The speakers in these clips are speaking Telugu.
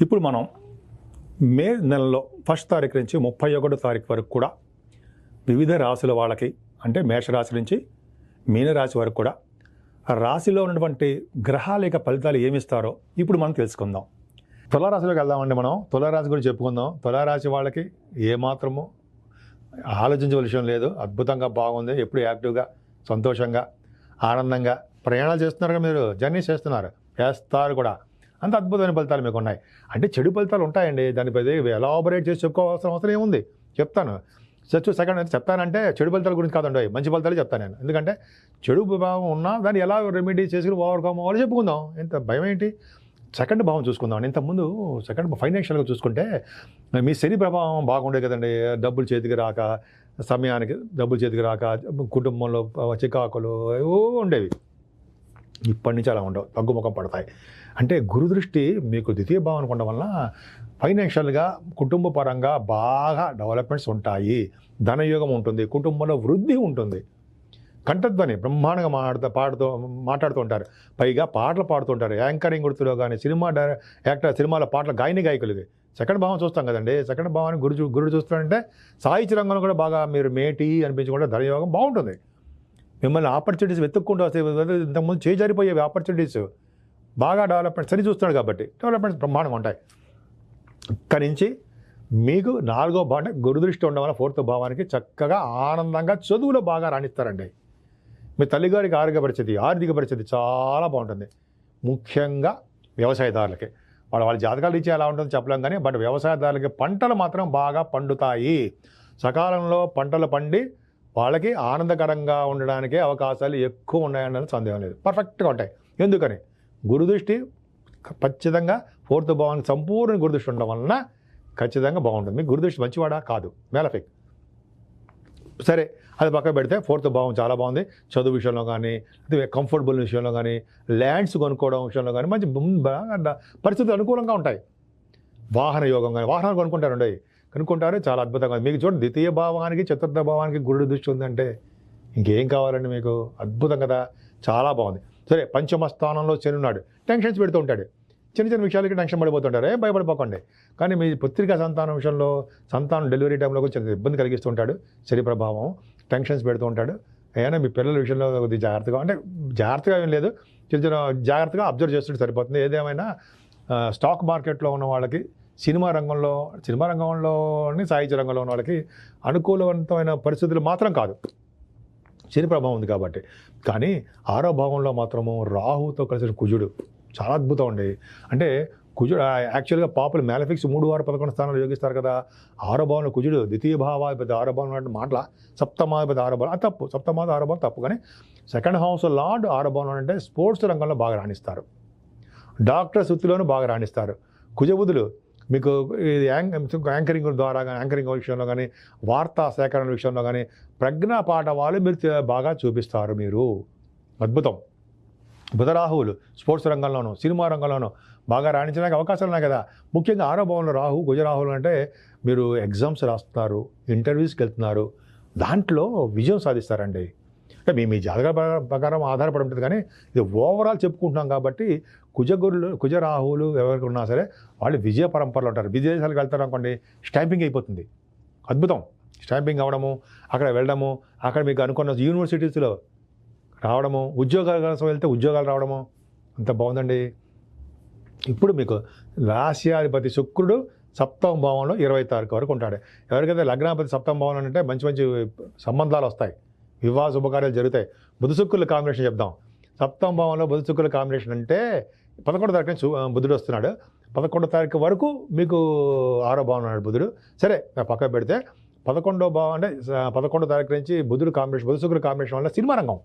ఇప్పుడు మనం మే నెలలో ఫస్ట్ తారీఖు నుంచి ముప్పై ఒకటో తారీఖు వరకు కూడా వివిధ రాశుల వాళ్ళకి అంటే మేషరాశి నుంచి మీనరాశి వరకు కూడా రాశిలో ఉన్నటువంటి గ్రహాల యొక్క ఫలితాలు ఏమిస్తారో ఇప్పుడు మనం తెలుసుకుందాం. తులారాశిలోకి వెళ్దామండి మనం. తులారాశి గురించి చెప్పుకుందాం. తులారాశి వాళ్ళకి ఏమాత్రము ఆలోచించే విషయం లేదు. అద్భుతంగా బాగుంది. ఎప్పుడు యాక్టివ్గా సంతోషంగా ఆనందంగా ప్రయాణాలు చేస్తున్నారు మీరు. జర్నీ చేస్తున్నారు. చేస్తారు కూడా. అంత అద్భుతమైన ఫలితాలు మీకు ఉన్నాయి అంటే చెడు ఫలితాలు ఉంటాయండి. దానిపై ఎలాబరేట్ చేసి చెప్పుకోవాల్సిన అవసరం ఏముంది? చెప్తాను. సచ్చు సెకండ్ అయితే చెప్తానంటే చెడు ఫలితాల గురించి కాదండి. మంచి ఫలితాలు చెప్తాను నేను. ఎందుకంటే చెడు భావం ఉన్నా దాన్ని ఎలా రెమెడీ చేసుకుని ఓవర్కమ్ అవ్వాలో చెప్పుకుందాం. ఎంత భయం ఏంటి? సెకండ్ భావం చూసుకుందాం. ఇంతకుముందు సెకండ్ ఫైనాన్షియల్గా చూసుకుంటే మీ శని ప్రభావం బాగుండే కదండి. డబ్బులు చేతికి రాక సమయానికి డబ్బులు చేతికి రాక కుటుంబంలో చికాకులు ఏవో ఉండేవి. ఇప్పటి నుంచి అలా ఉండవు. తగ్గుముఖం పడతాయి. అంటే గురు దృష్టి మీకు ద్వితీయ భావం అనుకోవడం వల్ల ఫైనాన్షియల్గా కుటుంబ పరంగా బాగా డెవలప్మెంట్స్ ఉంటాయి. ధనయోగం ఉంటుంది కుటుంబంలో వృద్ధి ఉంటుంది. కంఠధ్వని బ్రహ్మాండంగా మాట్లాడుతూ పాడుతూ మాట్లాడుతూ ఉంటారు. పైగా పాటలు పాడుతుంటారు యాంకరింగ్ గుర్తులో కానీ సినిమా యాక్టర్ సినిమాలో పాటల గాయని గాయకులకి సెకండ్ భావం చూస్తాం కదండి. సెకండ్ భావాన్ని గురు చూ- గురుడు చూస్తాడంటే సాహిత్య రంగంలో కూడా బాగా మీరు మేటి అనిపించుకుంటే ధనయోగం బాగుంటుంది. మిమ్మల్ని ఆపర్చునిటీస్ వెతుక్కుంటూ వస్తే ఇంతకుముందు చేజారిపోయేవి ఆపర్చునిటీస్ బాగా డెవలప్మెంట్ సరి చూస్తున్నాడు కాబట్టి డెవలప్మెంట్స్ బ్రహ్మాండం ఉంటాయి. ఇక్కడి నుంచి మీకు నాలుగో భావం గురుదృష్టి ఉండడం వల్ల ఫోర్త్ భావానికి చక్కగా ఆనందంగా చదువులో బాగా రాణిస్తారండి. మీ తల్లిగారికి ఆరోగ్య పరిస్థితి ఆర్థిక పరిస్థితి చాలా బాగుంటుంది. ముఖ్యంగా వ్యవసాయదారులకి. వాళ్ళ వాళ్ళ జాతకాలు ఇచ్చి ఎలా ఉంటుందో చెప్పలేం కానీ బట్ వ్యవసాయదారులకి పంటలు మాత్రం బాగా పండుతాయి. సకాలంలో పంటలు పండి వాళ్ళకి ఆనందకరంగా ఉండడానికి అవకాశాలు ఎక్కువ ఉన్నాయన్న సందేహం లేదు. పర్ఫెక్ట్గా ఉంటాయి. ఎందుకని? గురుదృష్టి ఖచ్చితంగా ఫోర్త్ భావానికి సంపూర్ణ గురుదృష్టి ఉండడం వలన ఖచ్చితంగా బాగుంటుంది. మీకు గురుదృష్టి మంచివాడా? కాదు. మేలఫిక్ సరే అది పక్క పెడితే ఫోర్త్ భావం చాలా బాగుంది. చదువు విషయంలో కానీ కంఫర్టబుల్ విషయంలో కానీ ల్యాండ్స్ కొనుక్కోవడం విషయంలో కానీ మంచి పరిస్థితులు అనుకూలంగా ఉంటాయి. వాహన యోగం కానీ వాహనాలు కొనుక్కుంటారు ఉండేవి కనుక్కుంటారే. చాలా అద్భుతంగా మీకు చూడండి ద్వితీయ భావానికి చతుర్థ భావానికి గురుడు దృష్టి ఉందంటే ఇంకేం కావాలండి మీకు? అద్భుతం కదా. చాలా బాగుంది. సరే పంచమ స్థానంలో ఉన్నాడు. టెన్షన్స్ పెడుతూ ఉంటాడు. చిన్న చిన్న విషయాలకి టెన్షన్ పడిపోతుంటారు. ఏ భయపడిపోకండి. కానీ మీ పుత్రికా సంతానం విషయంలో సంతానం డెలివరీ టైంలో కొంచెం ఇబ్బంది కలిగిస్తూ ఉంటాడు. శని ప్రభావం టెన్షన్స్ పెడుతూ ఉంటాడు. అయినా మీ పిల్లల విషయంలో కొద్దిగా జాగ్రత్తగా అంటే జాగ్రత్తగా ఏం లేదు. చిన్న చిన్న జాగ్రత్తగా అబ్జర్వ్ చేస్తుంటే సరిపోతుంది. ఏదేమైనా స్టాక్ మార్కెట్లో ఉన్న వాళ్ళకి సినిమా రంగంలో సినిమా రంగంలోని సాహిత్య రంగంలో ఉన్న వాళ్ళకి అనుకూలవంతమైన పరిస్థితులు మాత్రం కాదు. శని ప్రభావం ఉంది కాబట్టి. కానీ ఆరో భావంలో మాత్రము రాహుతో కలిసిన కుజుడు చాలా అద్భుతం అండి. అంటే కుజుడు ఆ, యాక్చువల్గా పాపులు మ్యాలఫిక్స్ మూడు వారు పదకొండు స్థానాలు యోగిస్తారు కదా. ఆరో భావంలో కుజుడు ద్వితీయ భావాధిపతి ఆరో భావం అంటే మాటల సప్తమాధిపతి ఆరో భావం తప్పు సప్తమాది ఆరో భావం తప్పు. కానీ సెకండ్ హౌస్ లార్డ్ ఆరో భావం అంటే స్పోర్ట్స్ రంగంలో బాగా రాణిస్తారు. డాక్టర్ వృత్తిలోనూ బాగా రాణిస్తారు. కుజబుధులు మీకు ఇది యాంక్ యాంకరింగ్ ద్వారా కానీ యాంకరింగ్ విషయంలో కానీ వార్తా సేకరణ విషయంలో కానీ ప్రజ్ఞా పాఠవాలు మీరు బాగా చూపిస్తారు మీరు. అద్భుతం. బుధరాహువులు స్పోర్ట్స్ రంగంలోనూ సినిమా రంగంలోనూ బాగా రాణించడానికి అవకాశాలు ఉన్నాయి కదా. ముఖ్యంగా ఆరో భవన్లో రాహు గుజరాహువులు అంటే మీరు ఎగ్జామ్స్ రాస్తున్నారు ఇంటర్వ్యూస్కి వెళ్తున్నారు. దాంట్లో విజయం సాధిస్తారండి. అంటే మీ మీ జాతక ప్ర- ప్రకారం ఆధారపడి ఉంటుంది. కానీ ఇది ఓవరాల్ చెప్పుకుంటున్నాం కాబట్టి కుజగురులు కుజరాహువులు ఎవరికి ఉన్నా సరే వాళ్ళు విజయ పరంపరలో ఉంటారు. విదేశాలకు వెళ్తారు అనుకోండి స్టాంపింగ్ అయిపోతుంది. అద్భుతం. స్టాంపింగ్ అవ్వడము అక్కడ వెళ్ళడము అక్కడ మీకు అనుకున్న యూనివర్సిటీస్లో రావడము ఉద్యోగాల కోసం వెళ్తే ఉద్యోగాలు రావడము అంత బాగుందండి. ఇప్పుడు మీకు రాశ్యాధిపతి శుక్రుడు సప్తమ భావంలో ఇరవై తారీఖు వరకు ఉంటాడు. ఎవరికైతే లగ్నాధిపతి సప్తమ భావంలో అంటే మంచి మంచి సంబంధాలు వస్తాయి. వివాహ శుభకార్యాలు జరుగుతాయి. బుధశుక్రుల కాంబినేషన్ చెప్దాం. సప్తమ భావంలో బుధశుక్రుల కాంబినేషన్ అంటే పదకొండో తారీఖు నుంచి బుధుడు వస్తున్నాడు. పదకొండో తారీఖు వరకు మీకు ఆరో భావం ఉన్నాడు బుధుడు. సరే నా పక్క పెడితే పదకొండో భావం అంటే పదకొండో తారీఖు నుంచి బుధుడు కాంబినేషన్ బుధ కాంబినేషన్ వల్ల సినిమా రంగం.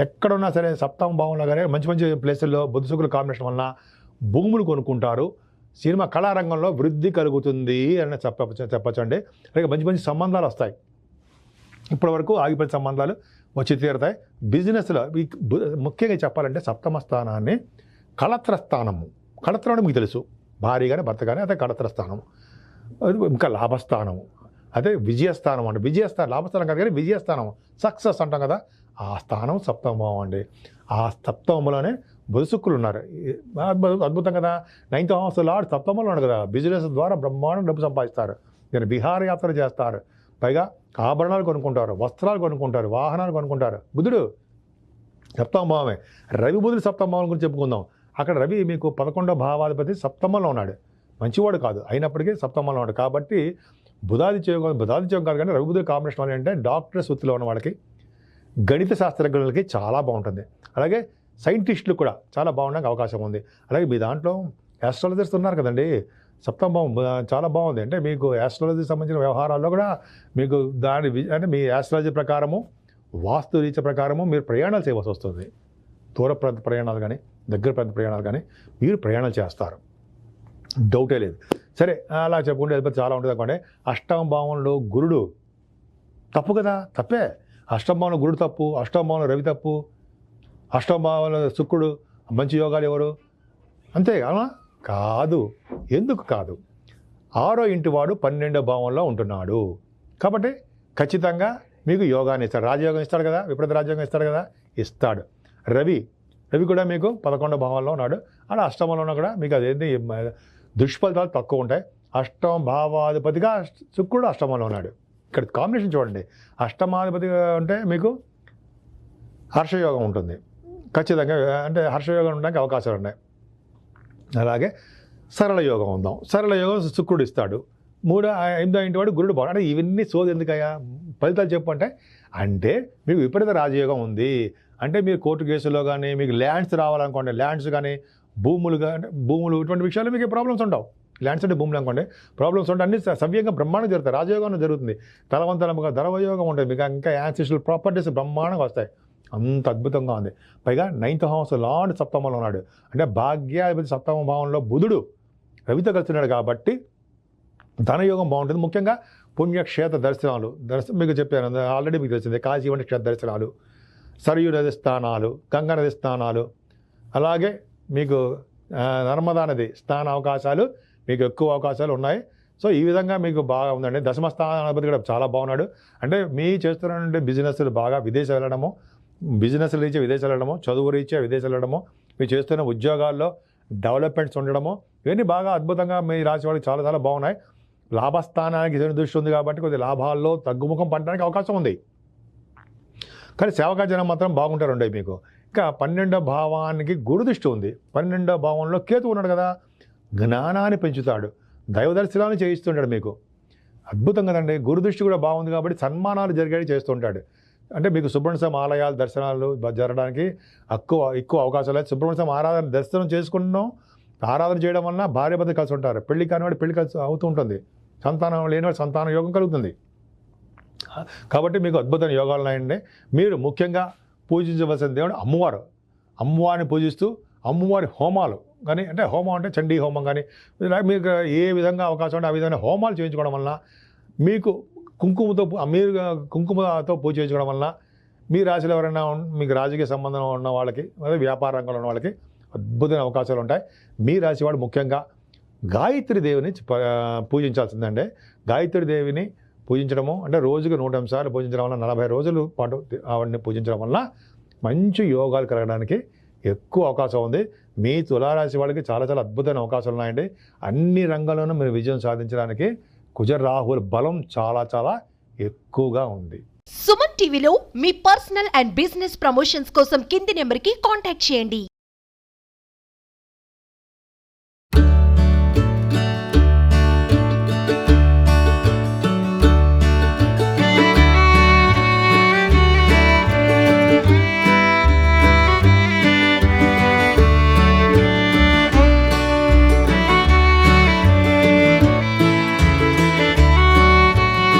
ఎక్కడున్నా సరే సప్తమ భావంలో కానీ మంచి మంచి ప్లేసుల్లో బుధ కాంబినేషన్ వలన భూములు కొనుక్కుంటారు. సినిమా కళారంగంలో వృద్ధి కలుగుతుంది అని చెప్ప చెప్పచ్చండి. అలాగే మంచి మంచి సంబంధాలు వస్తాయి. ఇప్పటివరకు ఆగిపోయిన సంబంధాలు వచ్చి తీరుతాయి. బిజినెస్లో ముఖ్యంగా చెప్పాలంటే సప్తమ స్థానాన్ని కళత్ర స్థానము. కళత్రం అంటే మీకు తెలుసు. భార్య కానీ భర్త కానీ అదే కళత్ర స్థానం. ఇంకా లాభస్థానము. అదే విజయస్థానం అండి. విజయస్థానం లాభస్థానం కాదు కానీ విజయస్థానం. సక్సెస్ అంటాం కదా. ఆ స్థానం సప్తమం అండి. ఆ సప్తమంలోనే బుధశుక్కులు ఉన్నారు. అద్భుతం అద్భుతం కదా. నైన్త్ హౌస్ లాడ్ సప్తమంలో ఉన్నాడు కదా. బిజినెస్ ద్వారా బ్రహ్మాండం డబ్బు సంపాదిస్తారు. నేను విహారయాత్ర చేస్తారు. పైగా ఆభరణాలు కొనుక్కుంటారు వస్త్రాలు కొనుక్కుంటారు వాహనాలు కొనుక్కుంటారు. బుధుడు సప్తమభావమే రవి బుధుడు సప్తమభావం గురించి చెప్పుకుందాం. అక్కడ రవి మీకు పదకొండో భావాధిపతి సప్తమంలో ఉన్నాడు. మంచివాడు కాదు. అయినప్పటికీ సప్తమంలో ఉన్నాడు. కాబట్టి బుధాదిత్యం బుధాదిత్యం కాదు కానీ రవి బుధుడు కాంబినేషన్ వల్ల ఏంటంటే డాక్టర్స్ వృత్తిలో ఉన్న వాళ్ళకి గణిత శాస్త్రజ్ఞులకి చాలా బాగుంటుంది. అలాగే సైంటిస్టులు కూడా చాలా బాగుండడానికి అవకాశం ఉంది. అలాగే మీ దాంట్లో ఆస్ట్రాలజర్స్ ఉన్నారు కదండి. సప్తమం చాలా బాగుంది. అంటే మీకు యాస్ట్రాలజీ సంబంధించిన వ్యవహారాల్లో కూడా మీకు దాని అంటే మీ యాస్ట్రాలజీ ప్రకారము వాస్తు రీత్య ప్రకారము మీరు ప్రయాణాలు చేయవలసి వస్తుంది. దూర ప్రాంత ప్రయాణాలు కానీ దగ్గర ప్రాంత ప్రయాణాలు కానీ మీరు ప్రయాణాలు చేస్తారు. డౌటే లేదు. సరే అలా చెప్పుకుంటే అధిపతి చాలా ఉంటుంది అనుకోండి. అష్టమ భావంలో గురుడు తప్పు కదా? తప్పే. అష్టమ భావంలో గురుడు తప్పు అష్టమ భావంలో రవి తప్పు అష్టమ భావంలో శుక్రుడు మంచి యోగాలు ఎవరు? అంతే అవునా కాదు. ఎందుకు కాదు? ఆరో ఇంటి వాడు పన్నెండో భావంలో ఉంటున్నాడు. కాబట్టి ఖచ్చితంగా మీకు యోగాన్ని ఇస్తాడు. రాజయోగం ఇస్తాడు కదా? విపరీత రాజయోగం ఇస్తాడు కదా? ఇస్తాడు. రవి రవి కూడా మీకు పదకొండో భావంలో ఉన్నాడు. అలా అష్టమంలో కూడా మీకు అదేంటి? దుష్ఫలితాలు తక్కువ ఉంటాయి. అష్టమ భావాధిపతిగా శుక్రుడు అష్టమంలో ఉన్నాడు. ఇక్కడ కాంబినేషన్ చూడండి. అష్టమాధిపతిగా ఉంటే మీకు హర్షయోగం ఉంటుంది. ఖచ్చితంగా అంటే హర్షయోగం ఉండడానికి అవకాశాలు ఉన్నాయి. అలాగే సరళ యోగం ఉందాం. సరళ యోగం శుక్రుడు ఇస్తాడు. మూడో ఎనిమిదో ఇంటి వాడు గురుడు బాగుండు అంటే ఇవన్నీ సోది ఎందుకయ్యా? ఫలితాలు చెప్పు అంటే అంటే మీకు విపరీత రాజయోగం ఉంది. అంటే మీరు కోర్టు కేసులో కానీ మీకు ల్యాండ్స్ రావాలనుకోండి ల్యాండ్స్ కానీ భూములు కానీ భూములు ఇటువంటి విషయాలు మీకు ప్రాబ్లమ్స్ ఉండవు. ల్యాండ్స్ అంటే భూములు అనుకోండి ప్రాబ్లమ్స్ ఉంటాయి అన్ని సవ్యంగా బ్రహ్మాండం జరుగుతాయి. రాజయోగం జరుగుతుంది. తలవంతలముగా ధరవయోగం ఉంటుంది. మీకు ఇంకా యాన్సిషల్ ప్రాపర్టీస్ బ్రహ్మాండంగా వస్తాయి. అంత అద్భుతంగా ఉంది. పైగా నైన్త్ హౌస్ లార్డ్ సప్తమంలో ఉన్నాడు. అంటే భాగ్యాధిపతి సప్తమ భావంలో బుధుడు రవితో కలుస్తున్నాడు కాబట్టి ధనయోగం బాగుంటుంది. ముఖ్యంగా పుణ్యక్షేత్ర దర్శనాలు. దర్శనం మీకు చెప్పాను ఆల్రెడీ మీకు తెలిసింది కాశీవంటి క్షేత్ర దర్శనాలు సరియు నది స్థానాలు గంగా నది స్థానాలు అలాగే మీకు నర్మదా నది స్థాన అవకాశాలు మీకు ఎక్కువ అవకాశాలు ఉన్నాయి. సో ఈ విధంగా మీకు బాగా ఉందండి. దశమ స్థానాధిపతి కూడా చాలా బాగున్నాడు. అంటే మీ చేస్తున్నటువంటి బిజినెస్లు బాగా విదేశాలు వెళ్ళడము బిజినెస్ రీత్యా విదేశాలు వెళ్ళడము చదువు రీత్యా విదేశాలు వెళ్ళడము మీరు చేస్తున్న ఉద్యోగాల్లో డెవలప్మెంట్స్ ఉండడము ఇవన్నీ బాగా అద్భుతంగా మీ రాశి వాళ్ళకి చాలా చాలా బాగున్నాయి. లాభస్థానానికి శని దృష్టి ఉంది కాబట్టి కొద్ది లాభాల్లో తగ్గుముఖం పడడానికి అవకాశం ఉంది. కానీ సేవకా జనం మాత్రం బాగుంటారండి మీకు. ఇంకా పన్నెండో భావానికి గురు దృష్టి ఉంది. పన్నెండో భావంలో కేతు ఉన్నాడు కదా జ్ఞానాన్ని పెంచుతాడు దైవదర్శనాన్ని చేయిస్తుంటాడు మీకు. అద్భుతం కదండి గురు దృష్టి కూడా బాగుంది కాబట్టి సన్మానాలు జరిగేవి చేస్తుంటాడు. అంటే మీకు సుబ్రహ్మణ్య స్వామి ఆలయాలు దర్శనాలు జరగడానికి ఎక్కువ ఎక్కువ అవకాశాలు లేదు సుబ్రహ్మణ్య స్వామి ఆరాధన దర్శనం చేసుకుంటున్నాం. ఆరాధన చేయడం వలన భార్య భర్త కలిసి ఉంటారు. పెళ్ళి కానివాడు పెళ్ళి కలిసి అవుతూ ఉంటుంది. సంతానం లేనివాడు సంతాన యోగం కలుగుతుంది. కాబట్టి మీకు అద్భుతమైన యోగాలు ఉన్నాయండి. మీరు ముఖ్యంగా పూజించవలసిన దేవుడు అమ్మవారు. అమ్మవారిని పూజిస్తూ అమ్మవారి హోమాలు కానీ అంటే హోమం అంటే చండీ హోమం కానీ మీకు ఏ విధంగా అవకాశం ఉంటే ఆ విధంగా హోమాలు చేయించుకోవడం వలన మీకు కుంకుమతో మీరు కుంకుమతో పూజ చేయించడం వలన మీ రాశిలో ఎవరైనా మీకు రాజకీయ సంబంధం ఉన్న వాళ్ళకి అదే వ్యాపార రంగంలో ఉన్న వాళ్ళకి అద్భుతమైన అవకాశాలు ఉంటాయి. మీ రాశి వాడు ముఖ్యంగా గాయత్రి దేవిని ప- పూజించాల్సిందండి. గాయత్రి దేవిని పూజించడము అంటే రోజుకి నూట ఎనిమిది సార్లు పూజించడం వల్ల నలభై రోజుల పాటు ఆవిడని పూజించడం వల్ల మంచి యోగాలు కలగడానికి ఎక్కువ అవకాశం ఉంది. మీ తులారాశి వాళ్ళకి చాలా చాలా అద్భుతమైన అవకాశాలు ఉన్నాయండి. అన్ని రంగాల్లోనూ మీరు విజయం సాధించడానికి కుజరాహుల రాహుల్ బలం చాలా చాలా ఎక్కువగా ఉంది. సుమన్ టీవీలో మీ పర్సనల్ అండ్ బిజినెస్ ప్రమోషన్స్ కోసం కింది నెంబర్కి కాంటాక్ట్ చేయండి.